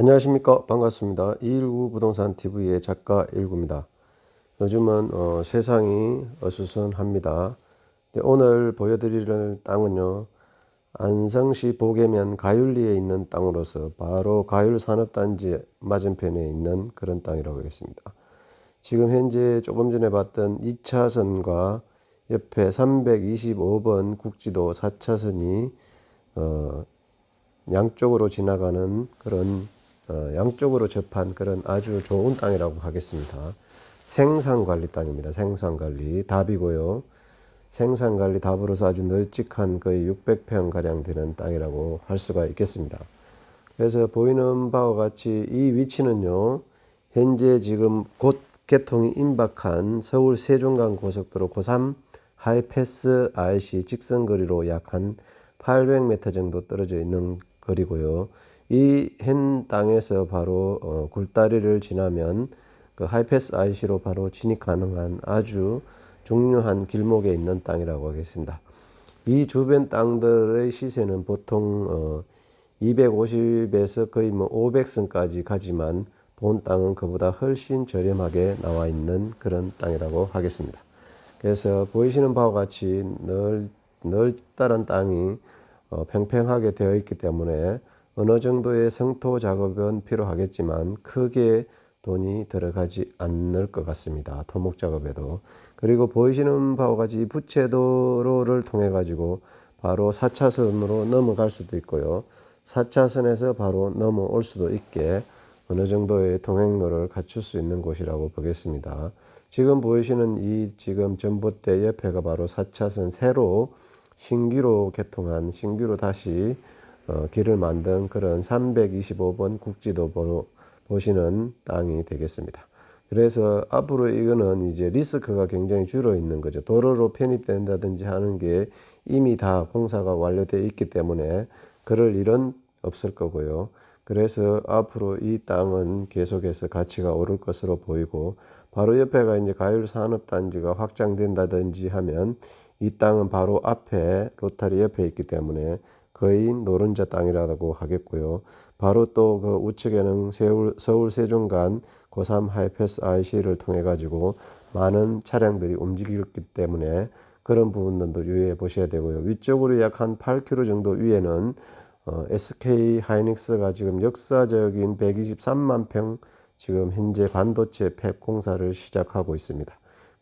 안녕하십니까? 반갑습니다. 219 부동산 TV의 작가 일구입니다. 요즘은 어, 세상이 어수선합니다. 네, 오늘 보여드릴 땅은요 안성시 보계면 가율리에 있는 땅으로서 바로 가율산업단지 맞은편에 있는 그런 땅이라고 하겠습니다. 지금 현재 조금 전에 봤던 2차선과 옆에 325번 국지도 4차선이 어, 양쪽으로 지나가는 그런 어, 양쪽으로 접한 그런 아주 좋은 땅이라고 하겠습니다. 생산관리 땅입니다. 생산관리 답이고요. 생산관리 답으로서 아주 널찍한 거의 600평 가량 되는 땅이라고 할 수가 있겠습니다. 그래서 보이는 바와 같이 이 위치는요. 현재 지금 곧 개통이 임박한 서울 세종간 고속도로 고3 하이패스 IC 직선 거리로 약 한 800m 정도 떨어져 있는 거리고요. 이 현 땅에서 바로 어, 굴다리를 지나면 그 하이패스 IC로 바로 진입 가능한 아주 중요한 길목에 있는 땅이라고 하겠습니다. 이 주변 땅들의 시세는 보통 어, 250에서 거의 뭐 500선까지 가지만 본 땅은 그보다 훨씬 저렴하게 나와 있는 그런 땅이라고 하겠습니다. 그래서 보이시는 바와 같이 넓, 넓다란 땅이 어, 팽팽하게 되어 있기 때문에 어느 정도의 성토 작업은 필요하겠지만 크게 돈이 들어가지 않을 것 같습니다. 토목 작업에도. 그리고 보이시는 바와 같이 부채도로를 통해 가지고 바로 4차선으로 넘어갈 수도 있고요. 4차선에서 바로 넘어올 수도 있게 어느 정도의 동행로를 갖출 수 있는 곳이라고 보겠습니다. 지금 보이시는 이 지금 전봇대 옆에가 바로 4차선 새로 신규로 개통한 신규로 다시 어, 길을 만든 그런 325번 국지도 보, 보시는 땅이 되겠습니다. 그래서 앞으로 이거는 이제 리스크가 굉장히 줄어 있는 거죠. 도로로 편입된다든지 하는 게 이미 다 공사가 완료되어 있기 때문에 그럴 일은 없을 거고요. 그래서 앞으로 이 땅은 계속해서 가치가 오를 것으로 보이고 바로 옆에가 이제 가율 산업단지가 확장된다든지 하면 이 땅은 바로 앞에 로타리 옆에 있기 때문에 거의 노른자 땅이라고 하겠고요. 바로 또 그 우측에는 서울, 서울 세종간 고3 하이패스 IC를 통해 가지고 많은 차량들이 움직이기 때문에 그런 부분들도 유의해 보셔야 되고요. 위쪽으로 약 한 8km 정도 위에는 어, SK 하이닉스가 지금 역사적인 123만 평 지금 현재 반도체 팹 공사를 시작하고 있습니다.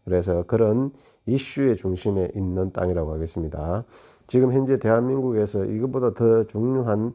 그래서 그런 이슈의 중심에 있는 땅이라고 하겠습니다. 지금 현재 대한민국에서 이것보다 더 중요한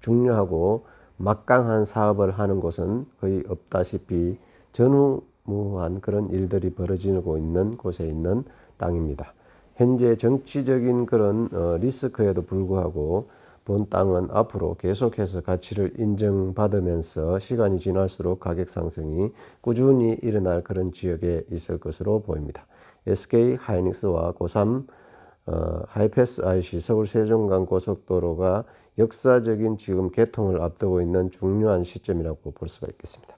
중요하고 막강한 사업을 하는 곳은 거의 없다시피 전후무한 그런 일들이 벌어지고 있는 곳에 있는 땅입니다. 현재 정치적인 그런 어, 리스크에도 불구하고 본 땅은 앞으로 계속해서 가치를 인정받으면서 시간이 지날수록 가격 상승이 꾸준히 일어날 그런 지역에 있을 것으로 보입니다. SK 하이닉스와 고3 어, 하이패스 IC 서울 세종간 고속도로가 역사적인 지금 개통을 앞두고 있는 중요한 시점이라고 볼 수가 있겠습니다.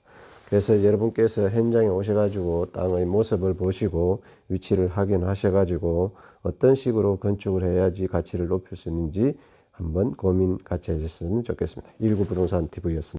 그래서 여러분께서 현장에 오셔가지고 땅의 모습을 보시고 위치를 확인하셔가지고 어떤 식으로 건축을 해야지 가치를 높일 수 있는지 한번 고민 같이 해주셨으면 좋겠습니다. 일구 부동산 TV였습니다.